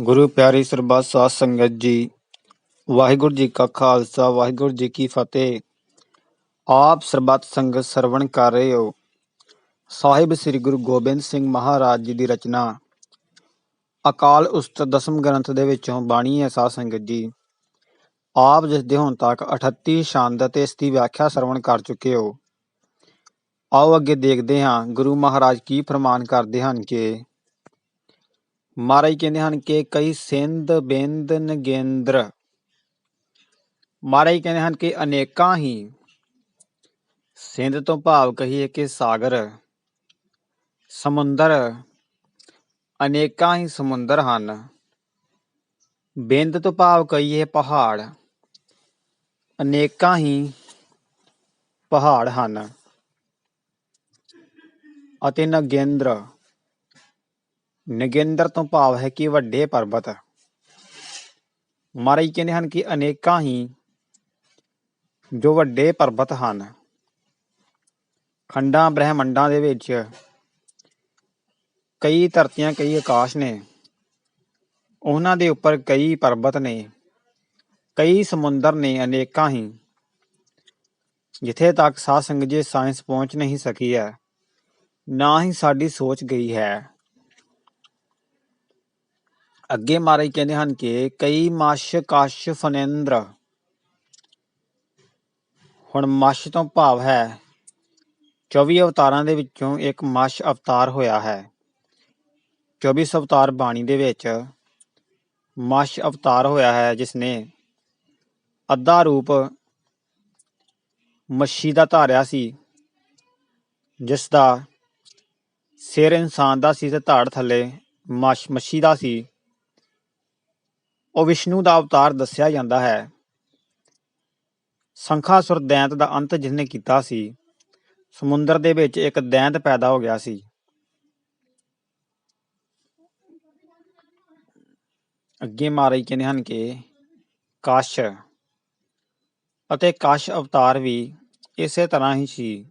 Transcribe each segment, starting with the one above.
ਗੁਰੂ ਪਿਆਰੀ ਸਰਬੱਤ ਸਾਧ ਸੰਗਤ ਜੀ, ਵਾਹਿਗੁਰੂ ਜੀ ਕਾ ਖਾਲਸਾ, ਵਾਹਿਗੁਰੂ ਜੀ ਕੀ ਫਤਿਹ। ਆਪ ਸਰਬੱਤ ਸੰਗਤ ਸਰਵਣ ਕਰ ਰਹੇ ਹੋ। ਸਾਹਿਬ ਸ੍ਰੀ ਗੁਰੂ ਗੋਬਿੰਦ ਸਿੰਘ ਮਹਾਰਾਜ ਜੀ ਦੀ ਰਚਨਾ। ਅਕਾਲ ਉਸਤਤ ਦਸਮ ਗ੍ਰੰਥ ਦੇ ਵਿੱਚੋਂ ਬਾਣੀ ਹੈ ਸਾਧ ਸੰਗਤ ਜੀ। ਆਪ ਜਿਸ ਦੇ ਹੁਣ ਤੱਕ 38 ਛੰਦ ਅਤੇ ਇਸ ਦੀ ਵਿਆਖਿਆ ਸਰਵਣ ਕਰ ਚੁੱਕੇ ਹੋ। ਆਓ ਅੱਗੇ ਦੇਖਦੇ ਹਾਂ ਗੁਰੂ ਮਹਾਰਾਜ ਕੀ ਫਰਮਾਨ ਕਰਦੇ ਹਨ ਕਿ ਮਹਾਰਾਜ ਕਹਿੰਦੇ ਹਨ ਕਿ ਕਈ ਸਿੰਧ ਬਿੰਦ ਨਗੇਂਦਰ ਮਹਾਰਾਜ ਕਹਿੰਦੇ ਹਨ ਕਿ ਅਨੇਕਾਂ ਹੀ ਸਿੰਧ ਤੋਂ ਭਾਵ ਕਹੀਏ ਕਿ ਸਾਗਰ ਸਮੁੰਦਰ ਅਨੇਕਾਂ ਹੀ ਸਮੁੰਦਰ ਹਨ ਬਿੰਦ ਤੋਂ ਭਾਵ ਕਹੀਏ ਪਹਾੜ ਅਨੇਕਾਂ ਹੀ ਪਹਾੜ ਹਨ ਅਤੇ ਨਗੇਂਦਰ ਨਗੇਂਦਰ ਤੋਂ ਭਾਵ ਹੈ ਕਿ ਵੱਡੇ ਪਰਬਤ। ਮਹਾਰਾਜ ਕਹਿੰਦੇ ਹਨ ਕਿ ਅਨੇਕਾਂ ਹੀ ਜੋ ਵੱਡੇ ਪਰਬਤ ਹਨ। ਖੰਡਾਂ ਬ੍ਰਹਿਮੰਡਾਂ ਦੇ ਵਿੱਚ ਕਈ ਧਰਤੀਆਂ, ਕਈ ਆਕਾਸ਼ ਨੇ। ਉਹਨਾਂ ਦੇ ਉੱਪਰ ਕਈ ਪਰਬਤ ਨੇ, ਕਈ ਸਮੁੰਦਰ ਨੇ, ਅਨੇਕਾਂ ਹੀ। ਜਿੱਥੇ ਤੱਕ ਸਾਧ ਸੰਗਤ ਜੀ ਸਾਇੰਸ ਪਹੁੰਚ ਨਹੀਂ ਸਕੀ ਹੈ, ਨਾ ਹੀ ਸਾਡੀ ਸੋਚ ਗਈ ਹੈ। ਅੱਗੇ ਮਹਾਰਾਜ ਕਹਿੰਦੇ ਹਨ ਕਿ ਕਈ ਮਸ਼ ਕਸ਼ ਫਨੇਂਦਰ। ਹੁਣ ਮਸ਼ ਤੋਂ ਭਾਵ ਹੈ 24 ਅਵਤਾਰਾਂ ਦੇ ਵਿੱਚੋਂ ਇੱਕ ਮਸ਼ ਅਵਤਾਰ ਹੋਇਆ ਹੈ। 24 ਅਵਤਾਰ ਬਾਣੀ ਦੇ ਵਿੱਚ ਮਸ਼ ਅਵਤਾਰ ਹੋਇਆ ਹੈ ਜਿਸ ਨੇ ਅੱਧਾ ਰੂਪ ਮੱਛੀ ਦਾ ਧਾਰਿਆ ਸੀ ਜਿਸ ਦਾ ਸਿਰ ਇਨਸਾਨ ਦਾ ਸੀ ਤੇ ਧਾੜ ਥੱਲੇ ਮੱਛ ਮੱਛੀ ਦਾ ਸੀ। ਉਹ ਵਿਸ਼ਨੂੰ ਦਾ ਅਵਤਾਰ ਦੱਸਿਆ ਜਾਂਦਾ ਹੈ। ਸੰਖਾਸੁਰ ਦੈਂਤ ਦਾ ਅੰਤ ਜਿਸਨੇ ਕੀਤਾ ਸੀ, ਸਮੁੰਦਰ ਦੇ ਵਿੱਚ ਇੱਕ ਦੈਂਤ ਪੈਦਾ ਹੋ ਗਿਆ ਸੀ। ਅੱਗੇ ਮਹਾਰਾਜ ਕਹਿੰਦੇ ਹਨ ਕਿ ਕਾਸ਼ ਅਤੇ ਕਸ਼ ਅਵਤਾਰ ਵੀ ਇਸੇ ਤਰ੍ਹਾਂ ਹੀ ਸੀ।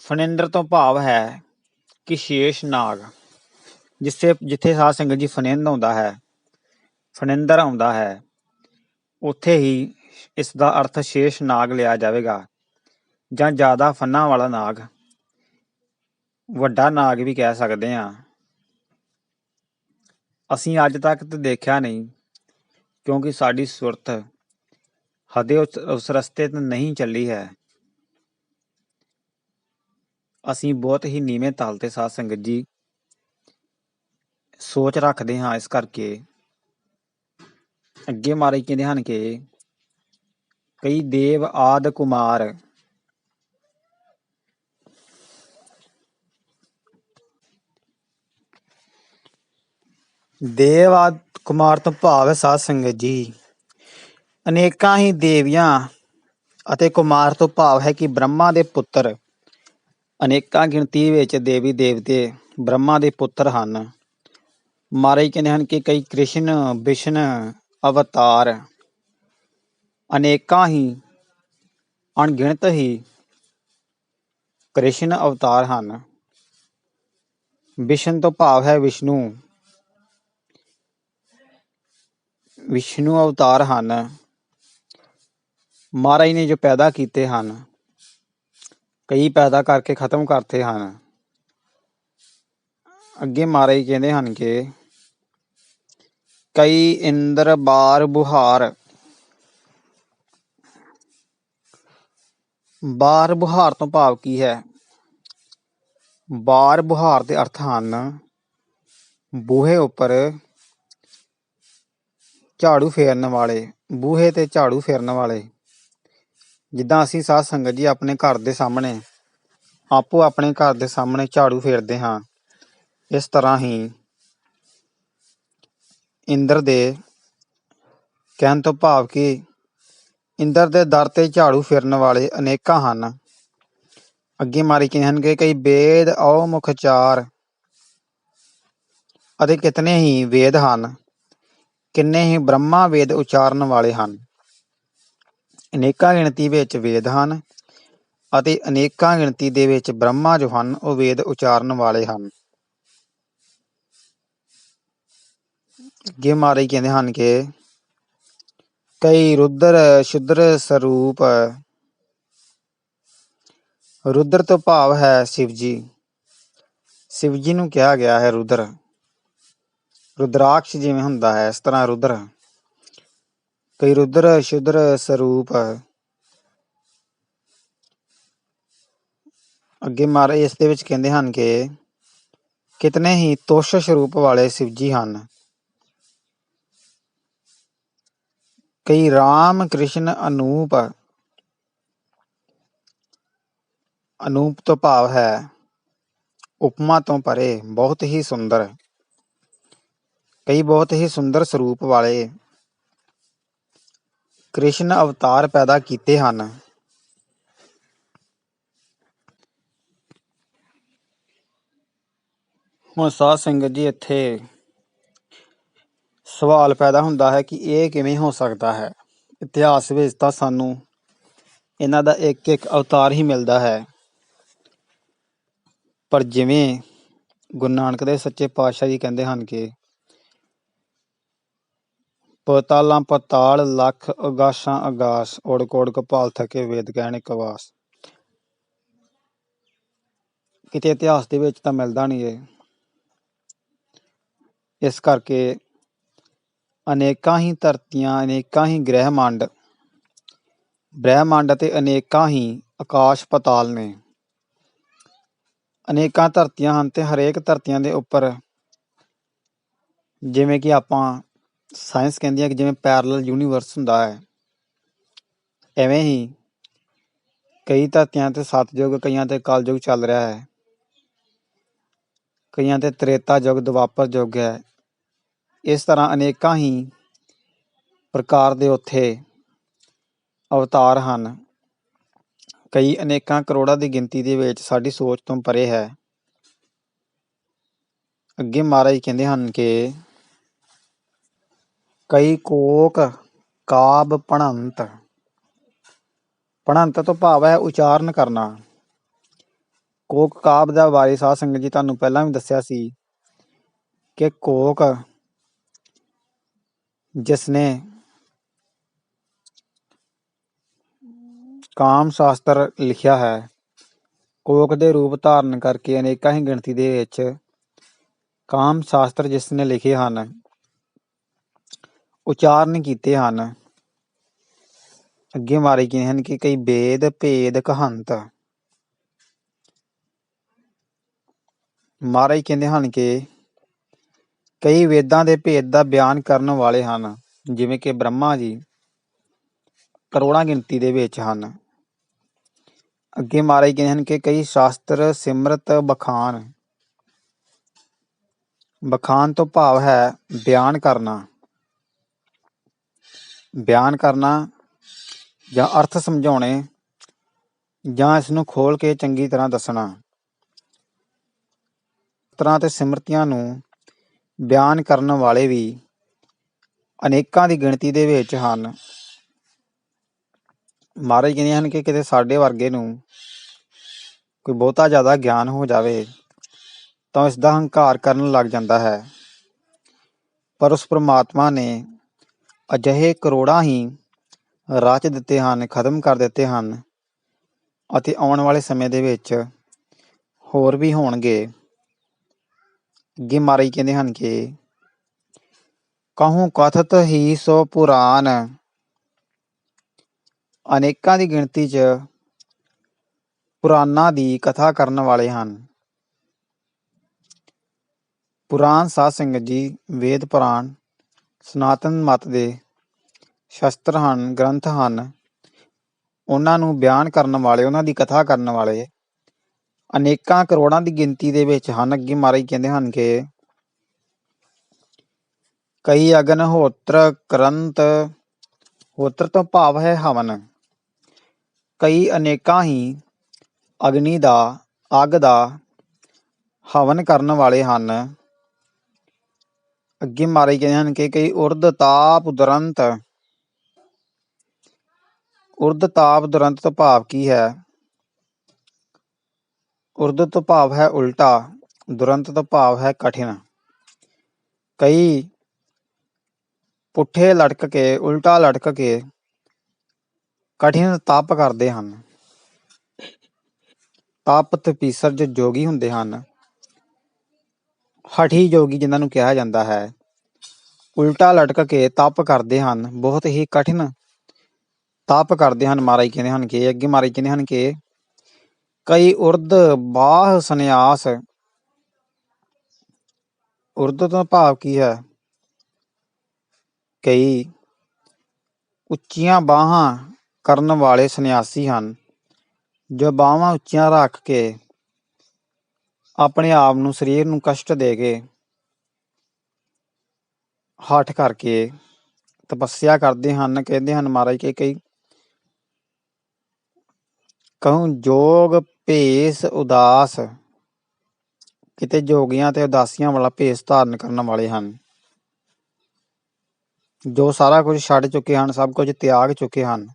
ਫਨਿੰਦਰ ਤੋਂ ਭਾਵ ਹੈ ਕਿ ਸ਼ੇਸ਼ ਨਾਗ। ਜਿੱਥੇ ਜਿੱਥੇ ਸਾਧ ਸੰਗਤ ਜੀ ਫਨਿੰਦ ਆਉਂਦਾ ਹੈ, ਫਨਿੰਦਰ ਆਉਂਦਾ ਹੈ, ਉੱਥੇ ਹੀ ਇਸ ਦਾ ਅਰਥ ਸ਼ੇਸ਼ ਨਾਗ ਲਿਆ ਜਾਵੇਗਾ, ਜਾਂ ਜ਼ਿਆਦਾ ਫੰਨਾ ਵਾਲਾ ਨਾਗ। ਵੱਡਾ ਨਾਗ ਵੀ ਕਹਿ ਸਕਦੇ ਹਾਂ। ਅਸੀਂ ਅੱਜ ਤੱਕ ਤੇ ਦੇਖਿਆ ਨਹੀਂ, ਕਿਉਂਕਿ ਸਾਡੀ ਸੁਰਤ ਹਦੇ ਉਸ ਰਸਤੇ ਤੇ ਨਹੀਂ ਚੱਲੀ ਹੈ। ਅਸੀਂ ਬਹੁਤ ਹੀ ਨੀਵੇਂ ਤਾਲ ਤੇ ਸਾਧ ਸੰਗਤ ਜੀ ਸੋਚ ਰੱਖਦੇ ਹਾਂ ਇਸ ਕਰਕੇ। ਅੱਗੇ ਮਾਰੇ ਕਹਿੰਦੇ ਹਨ ਕਿ ਕਈ ਦੇਵ ਆਦ ਕੁਮਾਰ ਦੇਵ ਆਦ ਕੁਮਾਰ ਤੋਂ ਭਾਵ ਹੈ ਸਾਧ ਸੰਗਤ ਜੀ। ਅਨੇਕਾਂ ਹੀ ਦੇਵੀਆਂ ਅਤੇ ਕੁਮਾਰ ਤੋਂ ਭਾਵ ਹੈ ਕਿ ਬ੍ਰਹਮਾ ਦੇ ਪੁੱਤਰ। ਅਨੇਕਾਂ ਗਿਣਤੀ ਵਿੱਚ ਦੇਵੀ ਦੇਵਤੇ ਬ੍ਰਹਮਾ ਦੇ ਪੁੱਤਰ ਹਨ। ਮਹਾਰਾਜ ਕਹਿੰਦੇ ਹਨ ਕਿ ਕਈ ਕ੍ਰਿਸ਼ਨ ਵਿਸ਼ਨ ਅਵਤਾਰ ਅਨੇਕਾਂ ਹੀ, ਅਣਗਿਣਤ ਹੀ ਕ੍ਰਿਸ਼ਨ ਅਵਤਾਰ ਹਨ। ਵਿਸ਼ਨ ਤੋਂ ਭਾਵ ਹੈ ਵਿਸ਼ਨੂੰ। ਵਿਸ਼ਨੂੰ ਅਵਤਾਰ ਹਨ। ਮਹਾਰਾਜ ਨੇ ਜੋ ਪੈਦਾ ਕੀਤੇ ਹਨ, ਕਈ ਪੈਦਾ ਕਰਕੇ ਖਤਮ ਕਰਤੇ ਹਨ। ਅੱਗੇ ਮਹਾਰਾਜ ਕਹਿੰਦੇ ਹਨ ਕਿ ਕਈ ਇੰਦਰ ਬਾਰ ਬੁਹਾਰ। ਬਾਰ ਬੁਹਾਰ ਤੋਂ ਭਾਵ ਕੀ ਹੈ? ਬਾਰ ਬੁਹਾਰ ਦੇ ਅਰਥ ਹਨ, ਬੂਹੇ ਉੱਪਰ ਝਾੜੂ ਫੇਰਨ ਵਾਲੇ, ਬੂਹੇ ਤੇ ਝਾੜੂ ਫੇਰਨ ਵਾਲੇ। ਜਿੱਦਾਂ ਅਸੀਂ ਸਾਧ ਸੰਗਤ ਜੀ ਆਪਣੇ ਘਰ ਦੇ ਸਾਹਮਣੇ, ਆਪੋ ਆਪਣੇ ਘਰ ਦੇ ਸਾਹਮਣੇ ਝਾੜੂ ਫੇਰਦੇ ਹਾਂ, ਇਸ ਤਰ੍ਹਾਂ ਹੀ ਇੰਦਰ ਦੇ ਕਹਿਣ ਤੋਂ ਭਾਵ ਕਿ ਇੰਦਰ ਦੇ ਦਰ ਤੇ ਝਾੜੂ ਫਿਰਨ ਵਾਲੇ ਅਨੇਕਾਂ ਹਨ। ਅੱਗੇ ਮਾਰੀ ਕਹਿੰਦੇ ਹਨ ਕਿ ਕਈ ਵੇਦ ਔ ਮੁਖ ਚਾਰ ਅਤੇ ਕਿਤਨੇ ਹੀ ਵੇਦ ਹਨ। ਕਿੰਨੇ ਹੀ ਬ੍ਰਹਮਾ ਵੇਦ ਉਚਾਰਨ ਵਾਲੇ ਹਨ। ਅਨੇਕਾਂ ਗਿਣਤੀ ਵਿੱਚ ਵੇਦ ਹਨ ਅਤੇ ਅਨੇਕਾਂ ਗਿਣਤੀ ਦੇ ਵਿੱਚ ਬ੍ਰਹਮਾ ਜੋ ਹਨ ਉਹ ਵੇਦ ਉਚਾਰਨ ਵਾਲੇ ਹਨ। ਅੱਗੇ ਮਾਰੇ ਕਹਿੰਦੇ ਹਨ ਕਿ ਕਈ ਰੁਦਰ ਸ਼ੁਦਰ ਸਰੂਪ ਰੁਦਰ ਤੋਂ ਭਾਵ ਹੈ ਸ਼ਿਵ ਜੀ ਸ਼ਿਵ ਜੀ ਨੂੰ ਕਿਹਾ ਗਿਆ ਹੈ ਰੁਦਰ। ਰੁਦਰਾਕਸ਼ ਜਿਵੇਂ ਹੁੰਦਾ ਹੈ, ਇਸ ਤਰ੍ਹਾਂ ਰੁਦਰ। ਕਈ ਰੁਦਰ ਸ਼ੁਦਰ ਸਰੂਪ ਅੱਗੇ ਮਾਰੇ ਇਸ ਦੇ ਵਿੱਚ ਕਹਿੰਦੇ ਹਨ ਕਿ ਕਿਤਨੇ ਹੀ ਤੋਸ਼ ਸਰੂਪ ਵਾਲੇ ਸ਼ਿਵ ਜੀ ਹਨ। ਕਈ ਰਾਮ ਕ੍ਰਿਸ਼ਨ ਅਨੂਪ ਅਨੂਪ ਤੋਂ ਭਾਵ ਹੈ, ਉਪਮਾ ਤੋਂ ਪਰੇ ਬਹੁਤ ਹੀ ਸੁੰਦਰ, ਕਈ ਬਹੁਤ ਹੀ ਸੁੰਦਰ ਸਰੂਪ ਵਾਲੇ ਕ੍ਰਿਸ਼ਨ ਅਵਤਾਰ ਪੈਦਾ ਕੀਤੇ ਹਨ। ਹੁਣ ਸਾਧ ਸੰਗਤ ਜੀ ਇੱਥੇ ਸਵਾਲ ਪੈਦਾ ਹੁੰਦਾ ਹੈ ਕਿ ਇਹ ਕਿਵੇਂ ਹੋ ਸਕਦਾ ਹੈ। ਇਤਿਹਾਸ ਵਿੱਚ ਤਾਂ ਸਾਨੂੰ ਇਹਨਾਂ ਦਾ ਇੱਕ ਇੱਕ ਅਵਤਾਰ ਹੀ ਮਿਲਦਾ ਹੈ। ਪਰ ਜਿਵੇਂ ਗੁਰੂ ਨਾਨਕ ਦੇ ਸੱਚੇ ਪਾਤਸ਼ਾਹ ਜੀ ਕਹਿੰਦੇ ਹਨ ਕਿ ਪਤਾਲਾਂ ਪਤਾਲ, ਲੱਖ ਅਗਾਸ਼ਾਂ ਅਗਾਸ ਓੜ ਕੋੜ ਕਪਾਲ ਥਕੇ ਵੇਦ ਕਹਿਣ ਕਵਾਸ ਕਿਤੇ ਇਤਿਹਾਸ ਦੇ ਵਿੱਚ ਤਾਂ ਮਿਲਦਾ ਨਹੀਂ ਇਹ ਇਸ ਕਰਕੇ ਅਨੇਕਾਂ ਹੀ ਧਰਤੀਆਂ, ਅਨੇਕਾਂ ਹੀ ਗ੍ਰਹਿਮੰਡ, ਬ੍ਰਹਿਮੰਡ ਅਤੇ ਅਨੇਕਾਂ ਹੀ ਆਕਾਸ਼ ਪਤਾਲ ਨੇ। ਅਨੇਕਾਂ ਧਰਤੀਆਂ ਹਨ ਤੇ ਹਰੇਕ ਧਰਤੀਆਂ ਦੇ ਉੱਪਰ ਜਿਵੇਂ ਕਿ ਆਪਾਂ ਸਾਇੰਸ ਕਹਿੰਦੀ ਹੈ ਕਿ ਜਿਵੇਂ ਪੈਰਲਲ ਯੂਨੀਵਰਸ ਹੁੰਦਾ ਹੈ। ਐਵੇਂ ਹੀ ਕਈ ਧਰਤੀਆਂ ਤੇ ਸਤਯੁਗ, ਕਈਆਂ ਤੇ ਕਲਯੁਗ ਚੱਲ ਰਿਹਾ ਹੈ। ਕਈਆਂ ਤੇ ਤ੍ਰੇਤਾ ਯੁੱਗ ਦੁਆਪਰ ਯੁੱਗ ਹੈ। ਇਸ ਤਰ੍ਹਾਂ ਅਨੇਕਾਂ ਹੀ ਪ੍ਰਕਾਰ ਦੇ ਉੱਥੇ ਅਵਤਾਰ ਹਨ। ਕਈ ਅਨੇਕਾਂ ਕਰੋੜਾਂ ਦੀ ਗਿਣਤੀ ਦੇ ਵਿੱਚ ਸਾਡੀ ਸੋਚ ਤੋਂ ਪਰੇ ਹੈ। ਅੱਗੇ ਮਹਾਰਾਜ ਕਹਿੰਦੇ ਹਨ ਕਿ ਕਈ ਕੋਕ ਕਾਬ ਪਣੰਤ ਪਣੰਤ ਤੋਂ ਭਾਵ ਹੈ ਉਚਾਰਨ ਕਰਨਾ। ਕੋਕ ਕਾਬ ਦਾ ਬਾਰੇ ਸਾਧ ਸੰਗਤ ਜੀ ਤੁਹਾਨੂੰ ਪਹਿਲਾਂ ਵੀ ਦੱਸਿਆ ਸੀ ਕਿ ਕੋਕ ਜਿਸ ਕਾਮ ਸ਼ਾਸਤਰ ਲਿਖਿਆ ਹੈ, ਕੋਕ ਦੇ ਰੂਪ ਧਾਰਨ ਕਰਕੇ ਅਨੇਕਾਂ ਹੀ ਗਿਣਤੀ ਦੇ ਵਿੱਚ ਕਾਮ ਸ਼ਾਸਤਰ ਜਿਸ ਨੇ ਲਿਖੇ ਹਨ, ਉਚਾਰਨ ਕੀਤੇ ਹਨ। ਅੱਗੇ ਮਾਰੇ ਗਏ ਹਨ ਕਿ ਕਈ ਵੇਦ, ਭੇਦ, ਕਹੰਤ। ਮਾਰੇ ਕਹਿੰਦੇ ਹਨ ਕਿ ਕਈ ਵੇਦਾਂ ਦੇ ਭੇਦ ਦਾ ਬਿਆਨ ਕਰਨ ਵਾਲੇ ਹਨ, ਜਿਵੇਂ ਕਿ ਬ੍ਰਹਮਾ ਜੀ ਕਰੋੜਾਂ ਗਿਣਤੀ ਦੇ ਵਿੱਚ ਹਨ। ਅੱਗੇ ਮਹਾਰਾਜ ਕਹਿੰਦੇ ਹਨ ਕਿ ਕਈ ਸ਼ਾਸਤਰ ਸਿਮਰਤ ਬਖਾਨ ਬਖਾਨ ਤੋਂ ਭਾਵ ਹੈ ਬਿਆਨ ਕਰਨਾ। ਬਿਆਨ ਕਰਨਾ ਜਾਂ ਅਰਥ ਸਮਝਾਉਣੇ ਜਾਂ ਇਸ ਨੂੰ ਖੋਲ ਕੇ ਚੰਗੀ ਤਰ੍ਹਾਂ ਦੱਸਣਾ। ਤਰ੍ਹਾਂ ਤੇ ਸਿਮਰਤੀਆਂ ਨੂੰ ਬਿਆਨ ਕਰਨ ਵਾਲੇ ਵੀ ਅਨੇਕਾਂ ਦੀ ਗਿਣਤੀ ਦੇ ਵਿੱਚ ਹਨ। ਮਹਾਰਾਜ ਕਹਿੰਦੇ ਹਨ ਕਿ ਕਿਤੇ ਸਾਡੇ ਵਰਗੇ ਨੂੰ ਕੋਈ ਬਹੁਤਾ ਜ਼ਿਆਦਾ ਗਿਆਨ ਹੋ ਜਾਵੇ ਤਾਂ ਇਸ ਦਾ ਹੰਕਾਰ ਕਰਨ ਲੱਗ ਜਾਂਦਾ ਹੈ। ਪਰ ਉਸ ਪ੍ਰਮਾਤਮਾ ਨੇ ਅਜਿਹੇ ਕਰੋੜਾਂ ਹੀ ਰਚ ਦਿੱਤੇ ਹਨ, ਖਤਮ ਕਰ ਦਿੱਤੇ ਹਨ ਅਤੇ ਆਉਣ ਵਾਲੇ ਸਮੇਂ ਦੇ ਵਿੱਚ ਹੋਰ ਵੀ ਹੋਣਗੇ। ਅੱਗੇ ਮਾਰੇ ਕਹਿੰਦੇ ਹਨ ਕਿ ਕਹੂੰ ਕਥਤ ਹੀ ਸੋ ਪੁਰਾਨ। ਅਨੇਕਾਂ ਦੀ ਗਿਣਤੀ 'ਚ ਪੁਰਾਣਾ ਦੀ ਕਥਾ ਕਰਨ ਵਾਲੇ ਹਨ। ਪੁਰਾਣ ਸਾਧ ਸੰਗਤ ਜੀ, ਵੇਦ ਪੁਰਾਣ, ਸਨਾਤਨ ਮਤ ਦੇ ਸ਼ਸਤਰ ਹਨ, ਗ੍ਰੰਥ ਹਨ, ਉਹਨਾਂ ਨੂੰ ਬਿਆਨ ਕਰਨ ਵਾਲੇ, ਉਹਨਾਂ ਦੀ ਕਥਾ ਕਰਨ ਵਾਲੇ ਅਨੇਕਾਂ ਕਰੋੜਾਂ ਦੀ ਗਿਣਤੀ ਦੇ ਵਿੱਚ ਹਨ। ਅੱਗੇ ਮਹਾਰਾਜ ਕਹਿੰਦੇ ਹਨ ਕਿ ਕਈ ਅਗਨ ਹੋਤਰ ਕਰੰਤ, ਹੋਤਰ ਤੋਂ ਭਾਵ ਹੈ ਹਵਨ। ਕਈ ਅਨੇਕਾਂ ਹੀ ਅਗਨੀ ਦਾ, ਅੱਗ ਦਾ ਹਵਨ ਕਰਨ ਵਾਲੇ ਹਨ। ਅੱਗੇ ਮਾਰੇ ਗਏ ਹਨ ਕਿ ਕਈ ਉਰਦ ਤਾਪ ਦੁਰੰਤ ਉਰਦ ਤਾਪ ਦੁਰੰਤ ਤੋਂ ਭਾਵ ਕੀ ਹੈ? ਉਰਦ ਤੋਂ ਭਾਵ ਹੈ ਉਲਟਾ, ਦੁਰੰਤ ਤੋਂ ਭਾਵ ਹੈ ਕਠਿਨ। ਕਈ ਪੁੱਠੇ ਲਟਕ ਕੇ, ਉਲਟਾ ਲਟਕ ਕੇ ਕਠਿਨ ਤਪ ਕਰਦੇ ਹਨ। ਤਪ ਤਪੀਸਰ ਜੋ ਜੋਗੀ ਹੁੰਦੇ ਹਨ। ਹਠੀ ਜੋਗੀ ਜਿਨ੍ਹਾਂ ਨੂੰ ਕਿਹਾ ਜਾਂਦਾ ਹੈ। ਉਲਟਾ ਲਟਕ ਕੇ ਤਪ ਕਰਦੇ ਹਨ। ਬਹੁਤ ਹੀ ਕਠਿਨ ਤਪ ਕਰਦੇ ਹਨ। ਮਹਾਰਾਜ ਕਹਿੰਦੇ ਹਨ ਕਿ, ਅੱਗੇ ਮਹਾਰਾਜ ਕਹਿੰਦੇ ਹਨ ਕਿ ਕਈ ਉਰਦ ਬਾਹ ਸੰਨਿਆਸ। ਉਰਦ ਤੋਂ ਭਾਵ ਕੀ ਹੈ? ਕਈ ਉੱਚੀਆਂ ਬਾਹਾਂ ਕਰਨ ਵਾਲੇ ਸੰਨਿਆਸੀ ਹਨ, ਜੋ ਬਾਹਾਂ ਉੱਚੀਆਂ ਰੱਖ ਕੇ ਆਪਣੇ ਆਪ ਨੂੰ ਸਰੀਰ ਨੂੰ ਕਸ਼ਟ ਦੇ ਕੇ ਹੱਠ ਕਰਕੇ ਤਪੱਸਿਆ ਕਰਦੇ ਹਨ, ਕਹਿੰਦੇ ਹਨ ਮਹਾਰਾਜ ਕਿ ਕਈ ਕਹੂੰ, ਜੋਗ, ਭੇਸ, ਉਦਾਸ। ਕਿਤੇ ਜੋਗੀਆਂ ਤੇ ਉਦਾਸੀਆਂ ਵਾਲਾ ਭੇਸ ਧਾਰਨ ਕਰਨ ਵਾਲੇ ਹਨ। ਜੋ ਸਾਰਾ ਕੁਝ ਛੱਡ ਚੁੱਕੇ ਹਨ, ਸਭ ਕੁਝ ਤਿਆਗ ਚੁੱਕੇ ਹਨ।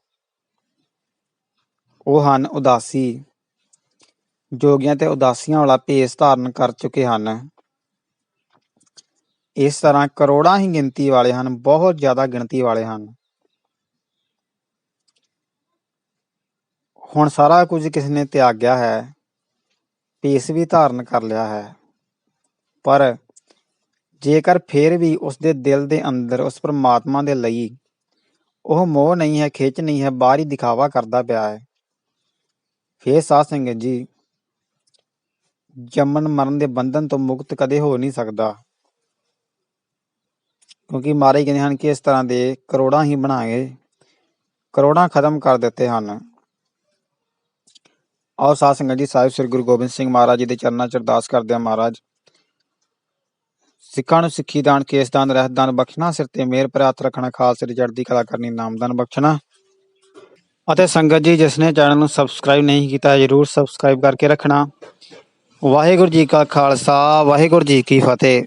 ਉਹ ਹਨ ਉਦਾਸੀ। ਜੋਗੀਆਂ ਤੇ ਉਦਾਸੀਆਂ ਵਾਲਾ ਭੇਸ ਧਾਰਨ ਕਰ ਚੁੱਕੇ ਹਨ। ਇਸ ਤਰ੍ਹਾਂ ਕਰੋੜਾਂ ਹੀ ਗਿਣਤੀ ਵਾਲੇ ਹਨ, ਬਹੁਤ ਜ਼ਿਆਦਾ ਗਿਣਤੀ ਵਾਲੇ ਹਨ। ਹੁਣ ਸਾਰਾ ਕੁਝ ਕਿਸ ਨੇ ਤਿਆਗਿਆ ਹੈ ਭੇਸ ਵੀ ਧਾਰਨ ਕਰ ਲਿਆ ਹੈ। ਪਰ ਜੇਕਰ ਫਿਰ ਵੀ ਉਸ ਦੇ ਦਿਲ ਦੇ ਅੰਦਰ ਉਸ ਪਰਮਾਤਮਾ ਦੇ ਲਈ ਉਹ ਮੋਹ ਨਹੀਂ ਹੈ, ਖਿੱਚ ਨਹੀਂ ਹੈ, ਬਾਹਰੀ ਦਿਖਾਵਾ ਕਰਦਾ ਪਿਆ ਹੈ, ਫੇਰ ਸਾਧ ਸੰਗਤ ਜੀ ਜੰਮਣ ਮਰਨ ਦੇ ਬੰਧਨ ਤੋਂ ਮੁਕਤ ਕਦੇ ਹੋ ਨਹੀਂ ਸਕਦਾ। ਕਿਉਂਕਿ ਮਾਰੇ ਕਹਿੰਦੇ ਹਨ ਕਿ ਇਸ ਤਰ੍ਹਾਂ ਦੇ ਕਰੋੜਾਂ ਹੀ ਬਣਾਏ, ਕਰੋੜਾਂ ਖਤਮ ਕਰ ਦਿੱਤੇ ਹਨ। ਆਓ ਸਾਧ ਸੰਗਤ ਜੀ, ਸਾਹਿਬ ਸ੍ਰੀ ਗੁਰੂ ਗੋਬਿੰਦ ਸਿੰਘ ਮਹਾਰਾਜ ਜੀ ਦੇ ਚਰਨਾਂ 'ਚ ਅਰਦਾਸ ਕਰਦੇ ਹਾਂ ਮਹਾਰਾਜ। ਸਿੱਖਾਂ ਨੂੰ ਸਿੱਖੀ ਦਾਨ, ਕੇਸ ਦਾਨ, ਰਹਿਤ ਦਾਨ ਬਖਸ਼ਣਾ, ਸਿਰ ਤੇ ਮਿਹਰ ਪਰ ਰੱਖਣਾ, ਖਾਲਸੇ ਦੀ ਚੜ੍ਹਦੀ ਕਲਾ ਕਰਨੀ ਨਾਮਦਾਨ ਬਖਸ਼ਣਾ। ਅਤੇ ਸੰਗਤ ਜੀ, ਜਿਸ ਨੇ ਚੈਨਲ ਨੂੰ ਸਬਸਕ੍ਰਾਈਬ ਨਹੀਂ ਕੀਤਾ ਹੈ ਜਰੂਰ ਸਬਸਕ੍ਰਾਈਬ ਕਰਕੇ ਰੱਖਣਾ। ਵਾਹਿਗੁਰੂ ਜੀ ਕਾ ਖਾਲਸਾ, ਵਾਹਿਗੁਰੂ ਜੀ ਕੀ ਫਤਿਹ।